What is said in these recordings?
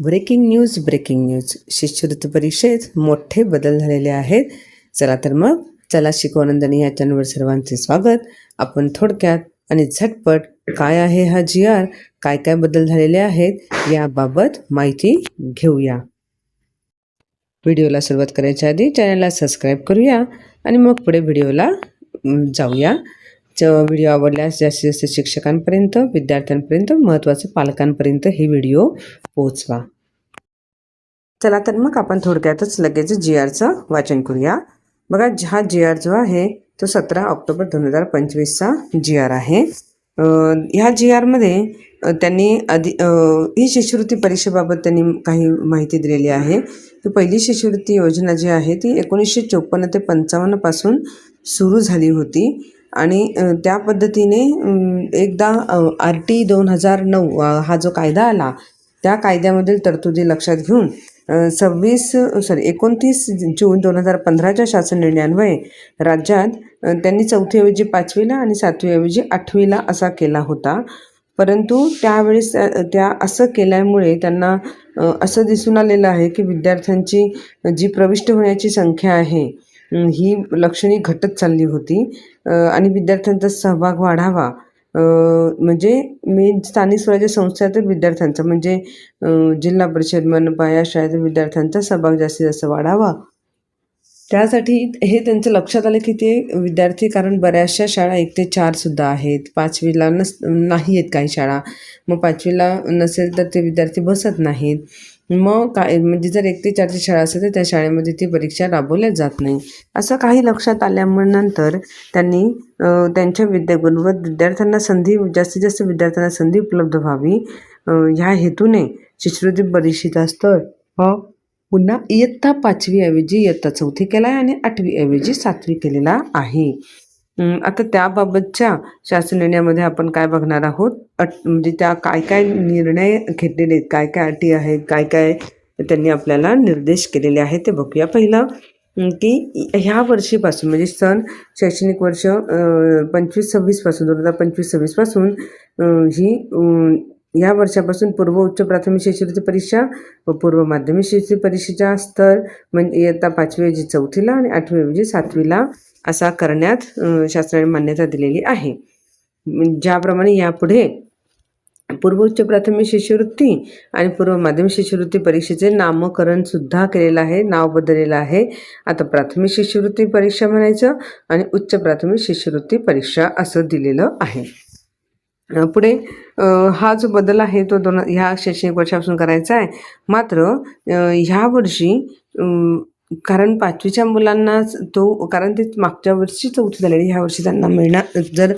Breaking news breaking news. शिष्यवृत्ती परीक्षेत मोठे बदल झालेले आहेत. चला तर मग चला शिकवानंदनी या चॅनलवर सर्वांचे स्वागत. आपण थोडक्यात आणि झटपट काय आहे हा जी आर काय काय बदल झालेले आहेत याबाबत माहिती घेऊया. व्हिडिओला सुरुवात करायच्या आधी चॅनलला सबस्क्राईब करूया आणि मग पुढे व्हिडिओला जाऊया. व्हिडिओ आवडल्यास जास्तीत जास्त शिक्षकांपर्यंत विद्यार्थ्यांपर्यंत महत्त्वाचं पालकांपर्यंत हे व्हिडिओ पोहोचवा. चला तर मग आपण थोडक्यातच लगेच जी आरचं वाचन करूया. बघा हा जी आर जो आहे तो सतरा ऑक्टोबर दोन हजार पंचवीसचा जी आर आहे. ह्या जी आरमध्ये त्यांनी आधी ही शिष्यवृत्ती परीक्षेबाबत त्यांनी काही माहिती दिलेली आहे. की पहिली शिष्यवृत्ती योजना जी आहे ती एकोणीसशे चोपन्न ते पंचावन्नपासून सुरू झाली होती. आणि त्या पद्धतीने एकदा आर टी दोन हजार नऊ हा जो कायदा आला त्या कायद्यामधील तरतुदी लक्षात घेऊन सव्वीस सॉरी एकोणतीस जून दोन हजार पंधराच्या शासन निर्णयान्वये राज्यात त्यांनी चौथीऐवजी पाचवीला आणि सातवीऐवजी आठवीला असा केला होता. परंतु त्यावेळेस त्या त्या असं केल्यामुळे त्यांना असं दिसून आलेलं आहे की विद्यार्थ्यांची जी प्रविष्ट होण्याची संख्या आहे ही लक्षणीय घटत चालली होती. आणि विद्यार्थ्यांचा सहभाग वाढावा. म्हणजे मी स्थानिक स्वराज्य संस्थेतील विद्यार्थ्यांचा म्हणजे जिल्हा परिषद मनपा या शाळेतील विद्यार्थ्यांचा सहभाग जास्तीत जास्त वाढावा. त्यासाठी हे त्यांचं लक्षात आलं की ते विद्यार्थी कारण बऱ्याचशा शाळा एक ते चारसुद्धा आहेत. पाचवीला नस नाही आहेत काही शाळा. मग पाचवीला नसेल तर ते विद्यार्थी बसत नाहीत. मग काय म्हणजे जर एक ते चारची शाळा असेल तर त्या शाळेमध्ये ती परीक्षा राबवल्या जात नाही. असं काही लक्षात आल्यामुळे नंतर त्यांनी त्यांच्या विद्यागुणवत विद्यार्थ्यांना संधी जास्तीत जास्त विद्यार्थ्यांना संधी उपलब्ध व्हावी. ह्या हेतूने शिष्यवृत्ती परीक्षेचा स्तर हा पुन्हा इयत्ता पाचवीऐवजी इयत्ता चौथी केला आहे आणि आठवीऐवजी सातवी केलेला आहे. आता त्याबाबतच्या शासन निर्णयामध्ये आपण काय बघणार आहोत? अट म्हणजे त्या काय काय निर्णय घेतलेले आहेत काय काय अटी आहेत? काय काय त्यांनी आपल्याला निर्देश केलेले आहेत ते बघूया. पहिलं की ह्या वर्षीपासून म्हणजे सण शैक्षणिक वर्ष पंचवीस सव्वीसपासून दोन हजार पंचवीस सव्वीसपासून ही या वर्षापासून पूर्व उच्च प्राथमिक शिष्यवृत्ती परीक्षा व पूर्व माध्यमिक शिष्यवृत्ती परीक्षेचा स्तर म्हणजे इयत्ता पाचवीऐवजी चौथीला आणि आठवीऐवजी सातवीला असा करण्यात शासनाने मान्यता दिलेली आहे. ज्याप्रमाणे यापुढे पूर्व उच्च प्राथमिक शिष्यवृत्ती आणि पूर्व माध्यमिक शिष्यवृत्ती परीक्षेचे नामकरण सुद्धा केलेलं आहे नाव बदललेलं आहे. आता प्राथमिक शिष्यवृत्ती परीक्षा म्हणायचं आणि उच्च प्राथमिक शिष्यवृत्ती परीक्षा असं दिलेलं आहे. पुढे हा जो बदल आहे तो दोन ह्या शैक्षणिक वर्षापासून करायचा आहे. मात्र ह्या वर्षी कारण पाचवीच्या मुलांना तो कारण ते मागच्या वर्षी चौथी झालेली ह्या वर्षी त्यांना मिळणार जर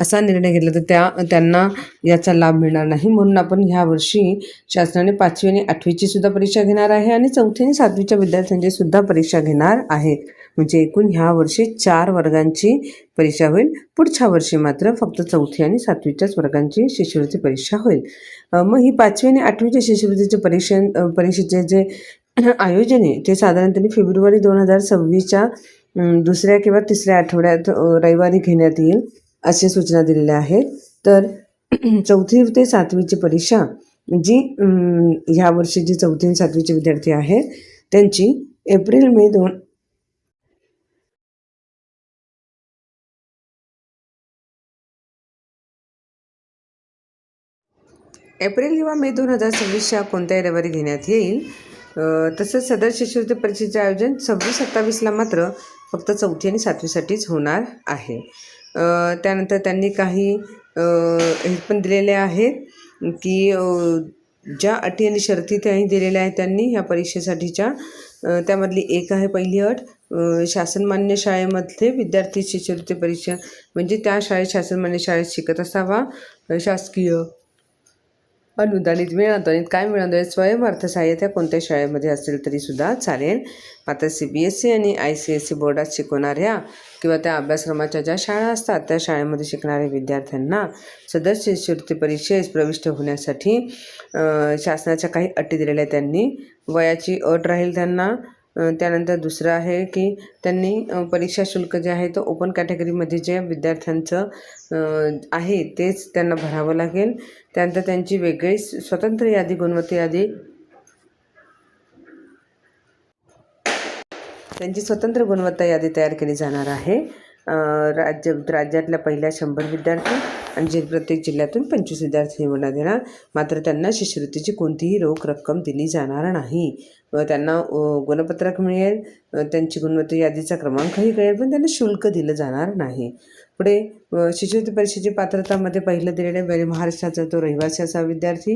असा निर्णय घेतला तर त्या त्यांना याचा लाभ मिळणार नाही. म्हणून आपण ह्या वर्षी शासनाने पाचवी आणि आठवीची सुद्धा परीक्षा घेणार आहे आणि चौथी आणि सातवीच्या विद्यार्थ्यांची सुद्धा परीक्षा घेणार आहे. म्हणजे एकूण ह्या वर्षी चार वर्गांची परीक्षा होईल. पुढच्या वर्षी मात्र फक्त चौथी आणि सातवीच्याच वर्गांची शिष्यवृत्ती परीक्षा होईल. मग ही पाचवी आणि आठवीच्या शिष्यवृत्तीचे परीक्षा परीक्षेचे जे आयोजन आहे ते साधारणपणे फेब्रुवारी दोन हजार सव्वीसच्या दुसऱ्या किंवा तिसऱ्या आठवड्यात रविवारी घेण्यात येईल अशा सूचना दिलेल्या आहेत तर चौथी ते सातवीची परीक्षा जी ह्या वर्षी जी चौथी आणि सातवीचे विद्यार्थी आहेत त्यांची एप्रिल मे दोन एप्रिल किंवा मे दोन हजार सव्वीसच्या कोणत्याही रविवारी घेण्यात येईल. तसंच सदर शिष्यवृत्ती परीक्षेचे आयोजन सव्वीस सत्तावीसला मात्र फक्त चौथी आणि सातवीसाठीच होणार आहे. त्यानंतर त्यांनी काही हे पण दिलेले आहेत की ज्या अटी आणि शर्ती त्याही दिलेल्या आहेत त्यांनी ह्या परीक्षेसाठीच्या त्यामधली एक आहे पहिली अट. शासनमान्य शाळेमधले विद्यार्थी शिष्यवृत्ती परीक्षा म्हणजे त्या शाळेत शासनमान्य शाळेत शिकत असावा. शासकीय अनुदानित मिळालं काय मिळालं? स्वयं अर्थसहाय्य त्या कोणत्या शाळेमध्ये असेल तरीसुद्धा चालेल. आता सी बी एस सी आणि आय सी एस सी बोर्डात शिकवणाऱ्या किंवा त्या अभ्यासक्रमाच्या ज्या शाळा असतात त्या शाळेमध्ये शिकणाऱ्या विद्यार्थ्यांना सदर शिष्यवृत्ती परीक्षेस प्रविष्ट होण्यासाठी शासनाच्या काही अटी दिलेल्या आहेत त्यांनी. वयाची अट राहील त्यांना. त्यानंतर दुसरं आहे की त्यांनी परीक्षा शुल्क जे आहे तो ओपन कॅटेगरीमध्ये जे विद्यार्थ्यांचं आहे तेच त्यांना भरावं लागेल. त्यानंतर त्यांची वेगळी स्वतंत्र यादी गुणवत्ता यादी. त्यांची स्वतंत्र गुणवत्ता यादी तयार केली जाणार आहे. राज्य राज्यातल्या पहिल्या शंभर विद्यार्थी. आणि जे प्रत्येक जिल्ह्यातून पंचवीस विद्यार्थी निवडण्यात येणार. मात्र त्यांना शिष्यवृत्तीची कोणतीही रोख रक्कम दिली जाणार नाही. व त्यांना गुणपत्रक मिळेल. त्यांची गुणवत्ता यादीचा क्रमांकही कळेल पण त्यांना शुल्क दिलं जाणार नाही. पुढे शिष्यवृत्ती परीक्षेची पात्रतामध्ये पहिलं दिलेलं आहे महाराष्ट्राचा तो रहिवासी असा विद्यार्थी.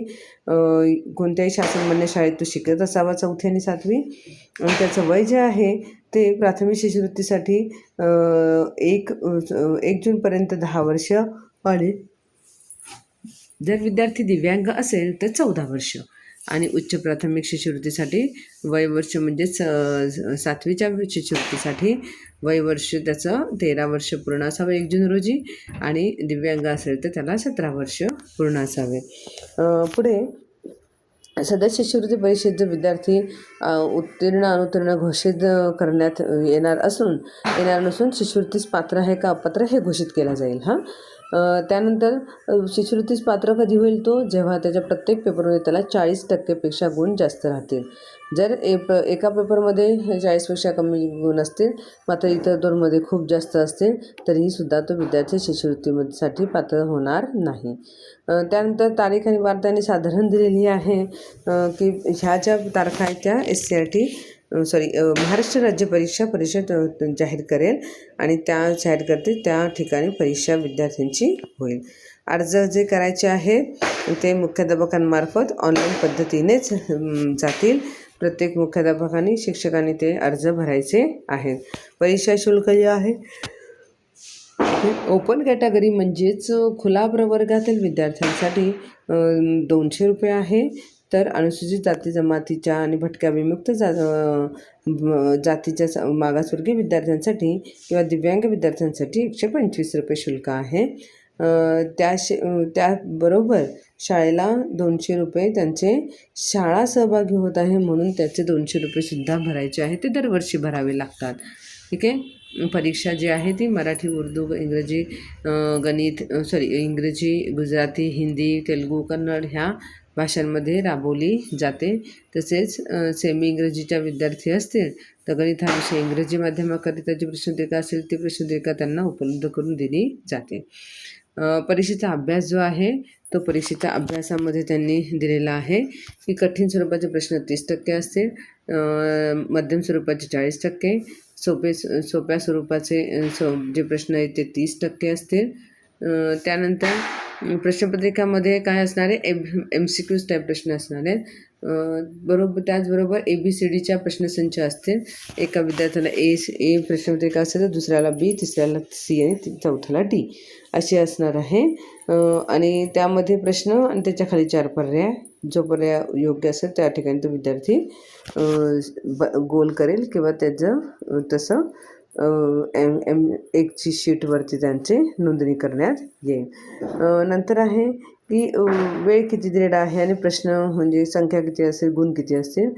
कोणत्याही शासनमान्य शाळेत तो शिकत असावा चौथी आणि सातवी. आणि त्याचं वय जे आहे ते प्राथमिक शिष्यवृत्तीसाठी एक एक जूनपर्यंत दहा वर्ष आणि जर विद्यार्थी दिव्यांग असेल तर चौदा वर्ष. आणि उच्च प्राथमिक शिष्यवृत्तीसाठी वयवर्ष म्हणजेच स सातवीच्या शिष्यवृत्तीसाठी वयवर्ष त्याचं तेरा वर्ष पूर्ण असावं एक जून रोजी. आणि दिव्यांग असेल तर त्याला सतरा वर्ष पूर्ण असावे. पुढे सध्या शिष्यवृत्ती परीक्षेत जर विद्यार्थी उत्तीर्ण अनुत्तीर्ण घोषित करण्यात येणार असून येणार नसून शिष्यवृत्तीस पात्र आहे का अपात्र हे घोषित केला जाईल हां. त्यानंतर शिष्यवृत्तीस पात्र कधी होईल तो? जेव्हा त्याच्या प्रत्येक पेपरमध्ये त्याला चाळीस टक्केपेक्षा गुण जास्त राहतील. जर ए प एका पेपरमध्ये चाळीसपेक्षा कमी गुण असतील मात्र इतर दोनमध्ये खूप जास्त असतील तरीही सुद्धा तो विद्यार्थी शिष्यवृत्तीसाठी पात्र होणार नाही. त्यानंतर तारीख आणि वार त्यांनी साधारण दिलेली आहे की ह्या ज्या तारखा आहेत त्या S C R T sorry Maharashtra राज्य परीक्षा परिषद जाहीर करेल आणि त्या जाहीर करते त्या ठिकाणी परीक्षा विद्यार्थ्यांची होईल. अर्ज जे करायचे आहेत ते मुख्याध्यापकांमार्फत ऑनलाईन पद्धतीनेच जातील. प्रत्येक मुख्याध्यापकांनी शिक्षकांनी ते अर्ज भरायचे आहेत. परीक्षा शुल्क जे आहे ओपन कॅटेगरी म्हणजेच खुला प्रवर्गातील विद्यार्थ्यांसाठी दोनशे रुपये आहे. तर अनुसूचित जाती जमातीच्या आणि भटक्या विमुक्त जा जातीच्या स- मागासवर्गीय विद्यार्थ्यांसाठी किंवा दिव्यांग विद्यार्थ्यांसाठी एकशे पंचवीस रुपये शुल्क आहे. त्या शे त्याबरोबर शाळेला दोनशे रुपये त्यांचे शाळा सहभागी होत आहे म्हणून त्याचे दोनशे रुपयेसुद्धा भरायचे आहे. ते दरवर्षी भरावे लागतात. ठीक आहे? परीक्षा जी आहे ती मराठी उर्दू इंग्रजी गणित सॉरी इंग्रजी गुजराती हिंदी तेलुगू कन्नड ह्या भाषांमध्ये राबवली जाते. तसेच सेमी इंग्रजीच्या विद्यार्थी असतील तर गणित हा विषय इंग्रजी माध्यमाकरिता जी प्रश्नपत्रिका असेल ती प्रश्नपत्रिका त्यांना उपलब्ध करून दिली जाते. परीक्षेचा अभ्यास जो आहे तो परीक्षेच्या अभ्यासामध्ये त्यांनी दिलेला आहे. की कठीण स्वरूपाचे प्रश्न तीस टक्के असतील मध्यम स्वरूपाचे चाळीस टक्के सोपे सोप्या स्वरूपाचे सो जे प्रश्न आहेत ते तीस टक्के असतील. त्यानंतर प्रश्नपत्रिकामध्ये काय असणार? आहे M M C Qs type प्रश्न असणार. आहेत बरोबर त्याचबरोबर ए बी सी डीच्या प्रश्नसंच असतील. एका विद्यार्थ्याला ए ए प्रश्नपत्रिका असेल तर दुसऱ्याला बी तिसऱ्याला सी आणि चौथ्याला डी अशी असणार आहे. आणि त्यामध्ये प्रश्न आणि त्याच्याखाली चार पर्याय. जो पर्याय योग्य असेल त्या ठिकाणी तो विद्यार्थी ब गोल करेल किंवा त्याचं तसं एम एम एकची शीटवरती त्यांचे नोंदणी करण्यात येईल. नंतर आहे की वेळ किती दिलेला आहे आणि प्रश्न म्हणजे संख्या किती असेल गुण किती असतील?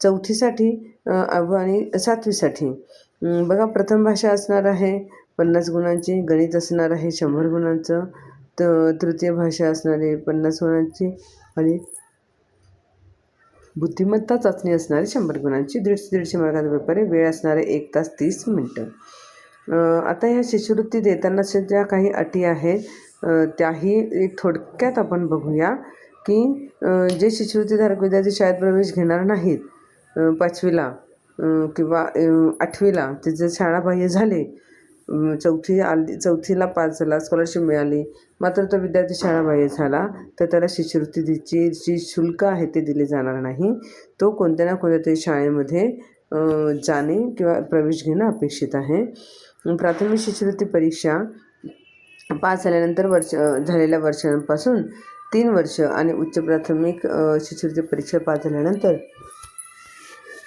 चौथीसाठी आणि सातवीसाठी. बघा प्रथम भाषा असणार आहे पन्नास गुणांची गणित असणार आहे शंभर गुणांचं तर तृतीय भाषा असणार आहे पन्नास गुणांची आणि बुद्धिमत्ता चाचणी असणारी शंभर गुणांची दीडशे दीडशे मार्काचा पेपर आहे. वेळ असणारे एक तास तीस मिनटं. आता ह्या शिष्यवृत्ती देताना ज्या काही अटी आहेत त्याही एक थोडक्यात आपण बघूया की जे शिष्यवृत्तीधारक विद्यार्थी शाळेत प्रवेश घेणार नाहीत पाचवीला किंवा आठवीला ते जर शाळाबाह्य झाले चौथी आली चौथीला पास झाला स्कॉलरशिप मिळाली. मात्र तो विद्यार्थी शाळाबाह्य झाला तर त्याला शिष्यवृत्तीची जी शुल्क आहे ते दिले जाणार नाही. तो कोणत्या ना कोणत्या तरी शाळेमध्ये जाणे किंवा प्रवेश घेणं अपेक्षित आहे. प्राथमिक शिष्यवृत्ती परीक्षा पास झाल्यानंतर वर्ष झालेल्या वर्षांपासून तीन वर्ष आणि उच्च प्राथमिक शिष्यवृत्ती परीक्षा पास झाल्यानंतर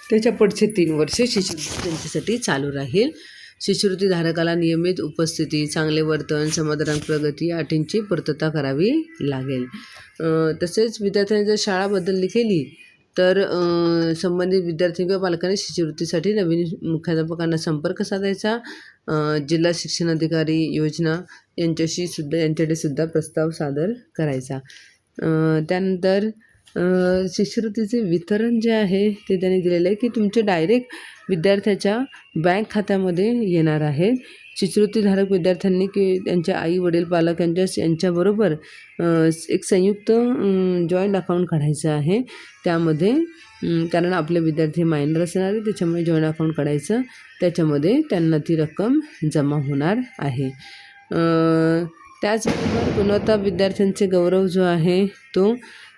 त्याच्या पुढचे तीन वर्ष शिष्यवृत्ती त्यांच्यासाठी चालू राहील. शिष्यवृत्तीधारकाला नियमित उपस्थिती चांगले वर्तन समाधान प्रगती अटींची पूर्तता करावी लागेल. तसेच विद्यार्थ्यांनी जर शाळा बदलली केली तर संबंधित विद्यार्थी किंवा पालकांनी शिष्यवृत्तीसाठी नवीन मुख्याध्यापकांना संपर्क साधायचा. जिल्हा शिक्षण अधिकारी योजना यांच्याशी सुद्धा यांच्याकडे सुद्धा प्रस्ताव सादर करायचा. त्यानंतर शिष्यवृत्तीचे वितरण जे आहे ते त्यांनी दिलेलं आहे की तुमचे डायरेक्ट विद्यार्थ्याच्या बँक खात्यामध्ये येणार आहे शिष्यवृत्तीधारक विद्यार्थ्यांनी की त्यांच्या आई वडील पालक यांच्या यांच्याबरोबर एक संयुक्त जॉईंट अकाउंट काढायचं आहे. त्यामध्ये कारण आपले विद्यार्थी मायनर असणार आहे त्याच्यामुळे जॉईंट अकाउंट काढायचं त्याच्यामध्ये त्यांना ती रक्कम जमा होणार आहे. त्याचबरोबर गुणवत्ता विद्यार्थ्यांचे गौरव जो आहे तो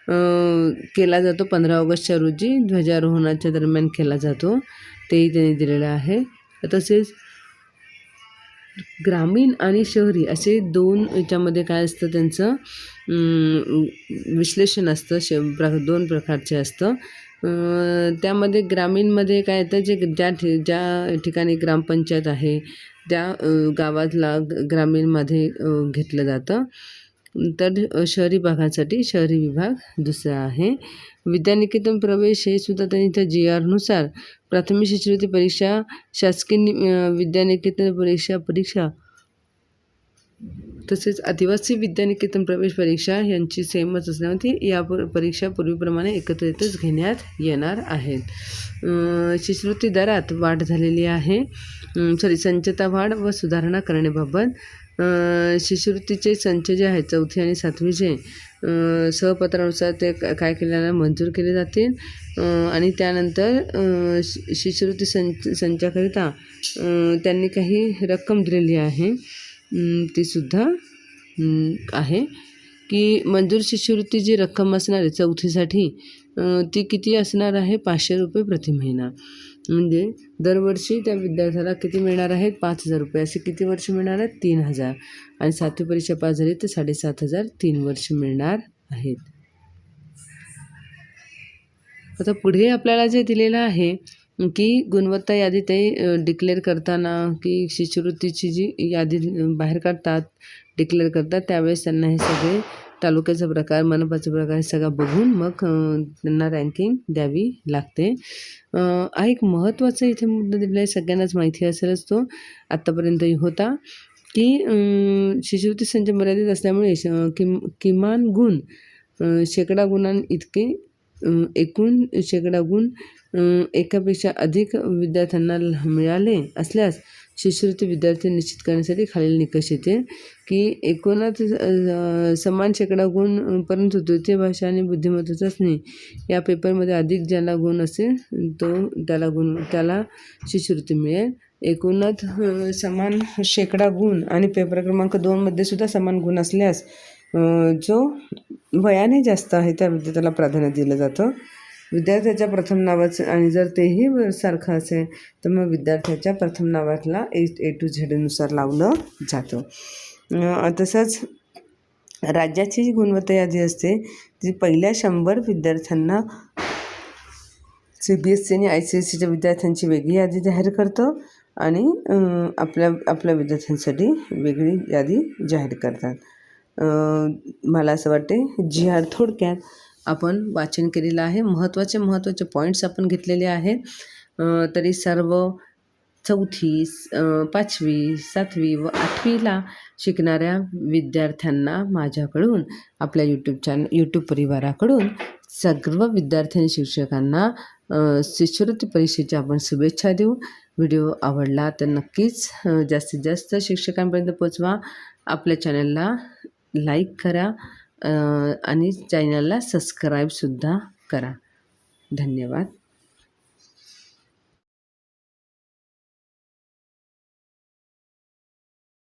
केला जातो पंधरा ऑगस्टच्या रोजी ध्वजारोहणाच्या दरम्यान केला जातो. तेही त्यांनी दिलेलं आहे. तसेच ग्रामीण आणि शहरी असे दोन याच्यामध्ये काय असतं त्यांचं? विश्लेषण असतं श प्र दोन प्रकारचे असतं. त्यामध्ये ग्रामीणमध्ये काय येतं जे ज्या ठि ज्या ठिकाणी ग्रामपंचायत आहे त्या गावातला ग्रामीणमध्ये घेतलं जातं. तर शहरी भागासाठी शहरी विभाग दुसरा आहे. विद्यानिकेतन प्रवेश हे सुद्धा त्यांनी इथं जी आरनुसार प्राथमिक शिष्यवृत्ती परीक्षा शासकीय नि- विद्यानिकेतन परीक्षा परीक्षा तसेच आदिवासी विद्यानिकेतन प्रवेश परीक्षा यांची सेमच असल्यामुळे ती या परीक्षा पूर्वीप्रमाणे एकत्रितच घेण्यात येणार आहेत. शिष्यवृत्ती दरात वाढ झालेली आहे. सॉरी संचता वाढ व सुधारणा करण्याबाबत शिष्यवृत्तीचे संच जे आहेत चौथी आणि सातवीचे सहपत्रानुसार ते काय केल्यानं मंजूर केले जातील. आणि त्यानंतर शि शिष्यवृत्ती संच संचाकरिता त्यांनी काही रक्कम दिलेली आहे. तीसुद्धा आहे. की मंजूर शिष्यवृत्ती जी रक्कम असणार आहे चौथीसाठी ती किती असणार आहे? पाचशे रुपये प्रति महिना. म्हणजे दरवर्षी त्या विद्यार्थ्याला किती मिळणार आहेत? पाच हजार रुपये. असे किती वर्ष मिळणार आहेत? तीन हजार. आणि सातवी परीक्षा पास झाली तर साडेसात हजार तीन वर्ष मिळणार आहेत. आता पुढे आपल्याला जे दिलेलं आहे की गुणवत्ता यादी ते डिक्लेअर करताना की शिष्यवृत्तीची जी यादी बाहेर काढतात डिक्लेअर करतात त्यावेळेस त्यांना हे सगळे तालुक्याचा प्रकार मनपाचा प्रकार हे सगळं बघून मग त्यांना रँकिंग द्यावी लागते. हा एक महत्त्वाचा इथे मुद्दा दिला आहे सगळ्यांनाच माहिती असेलच तो. आत्तापर्यंतही होता की शिष्यवृत्ती संच मर्यादित असल्यामुळे श किम किमान गुण शेकडा गुणां इतके एकूण शेकडा गुण एकापेक्षा अधिक विद्यार्थ्यांना मिळाले असल्यास शिष्यवृत्ती विद्यार्थी निश्चित करण्यासाठी खालील निकष येते की एकूणच समान शेकडा गुण परंतु तृतीय भाषा आणि बुद्धिमत्ता चाचणी या पेपरमध्ये अधिक ज्याला गुण असेल तो त्याला गुण त्याला शिष्यवृत्ती मिळेल. एकूणच समान शेकडा गुण आणि पेपर क्रमांक दोनमध्ये सुद्धा समान गुण असल्यास जो वयाने जास्त आहे त्या विद्यार्थ्याला प्राधान्य दिलं जातं. विद्यार्थ्याच्या प्रथम नावाचं आणि जर तेही सारखं असेल तर मग विद्यार्थ्याच्या प्रथम नावातला ए ए टू झेडनुसार लावलं जातं. तसंच राज्याची जी गुणवत्ता यादी असते ती पहिल्या शंभर विद्यार्थ्यांना सी बी एस सी आणि आय सी एस सीच्या विद्यार्थ्यांची वेगळी यादी जाहीर करतं आणि आपल्या आपल्या विद्यार्थ्यांसाठी वेगळी यादी जाहीर करतात. मला असं वाटते जी आर थोडक्यात आपण वाचन केलेलं आहे. महत्त्वाचे महत्त्वाचे पॉईंट्स आपण घेतलेले आहेत. तरी सर्व चौथी पाचवी सातवी व आठवीला शिकणाऱ्या विद्यार्थ्यांना माझ्याकडून आपल्या यूट्यूब चॅनल यूट्यूब परिवाराकडून सर्व विद्यार्थी आणि शिक्षकांना शिष्यवृत्ती परीक्षेच्या आपण शुभेच्छा देऊ. व्हिडिओ आवडला तर नक्कीच जास्तीत जास्त शिक्षकांपर्यंत पोचवा. आपल्या चॅनलला लाईक करा. आणि चॅनलला सबस्क्राईबसुद्धा करा. धन्यवाद.